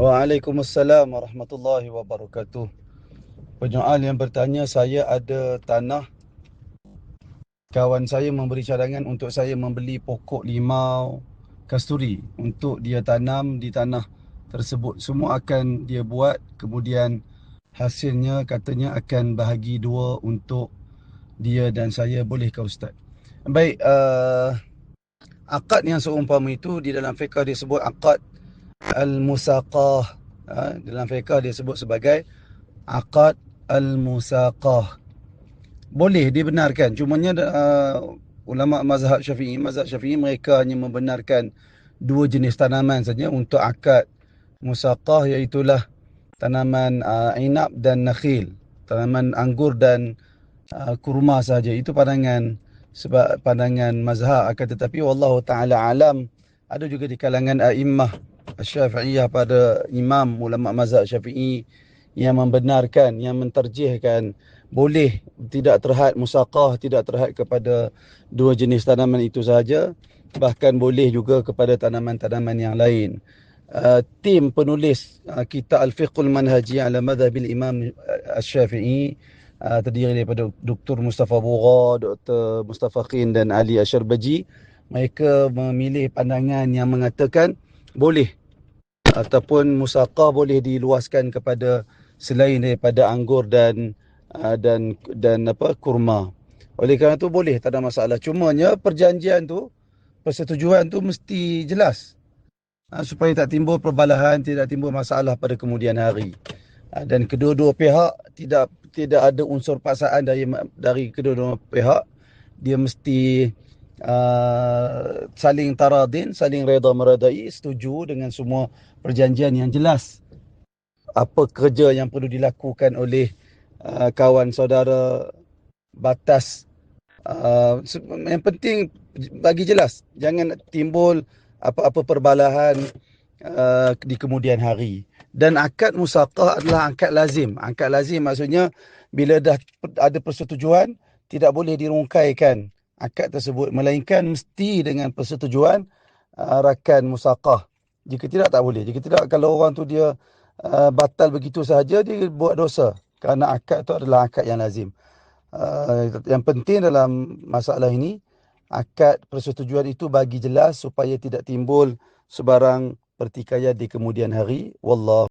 Waalaikumsalam warahmatullahi wabarakatuh. Penyoal yang bertanya, saya ada tanah. Kawan saya memberi cadangan untuk saya membeli pokok limau kasturi untuk dia tanam di tanah tersebut. Semua akan dia buat, kemudian hasilnya katanya akan bahagi dua untuk dia dan saya. Bolehkah Ustaz? Baik, uh, akad yang seumpama itu di dalam fiqah disebut akad al-musaqah. Ha, dalam fiqah dia sebut sebagai akad al-musaqah. Boleh dibenarkan. Cumanya uh, ulama mazhab Syafi'i, mazhab Syafi'i mereka hanya membenarkan dua jenis tanaman saja untuk akad musaqah iaitu tanaman uh, inab dan nakhil. Tanaman anggur dan uh, kurma saja. Itu pandangan sebab pandangan mazhab akan tetapi wallahu taala alam ada juga di kalangan a'immah Syafi'iyah pada imam ulama mazhab Syafi'i yang membenarkan yang menterjihkan boleh tidak terhad musaqah tidak terhad kepada dua jenis tanaman itu sahaja bahkan boleh juga kepada tanaman-tanaman yang lain uh, tim penulis uh, kitab al-fiqhul manhaji ala madhabil imam uh, Syafi'i uh, terdiri daripada Dr. Mustafa Bugha, Dr. Mustafa Qin dan Ali Asyarbaji mereka memilih pandangan yang mengatakan boleh ataupun musaqah boleh diluaskan kepada selain daripada anggur dan uh, dan dan apa kurma. Oleh kerana itu boleh tak ada masalah. Cumanya perjanjian tu persetujuan tu mesti jelas. Uh, supaya tak timbul perbalahan, tidak timbul masalah pada kemudian hari. Uh, dan kedua-dua pihak tidak tidak ada unsur paksaan dari dari kedua-dua pihak. Dia mesti uh, saling taradin, saling reda meredai, setuju dengan semua perjanjian yang jelas. Apa kerja yang perlu dilakukan oleh uh, kawan saudara batas uh, yang penting bagi jelas jangan timbul apa-apa perbalahan uh, di kemudian hari. Dan akad musaqah adalah akad lazim. Akad lazim maksudnya bila dah ada persetujuan tidak boleh dirungkaikan akad tersebut melainkan mesti dengan persetujuan uh, rakan musaqah. Jika tidak tak boleh. Jika tidak kalau orang tu dia uh, batal begitu sahaja dia buat dosa. Kerana akad itu adalah akad yang lazim. Uh, yang penting dalam masalah ini akad persetujuan itu bagi jelas supaya tidak timbul sebarang pertikaian di kemudian hari. Wallah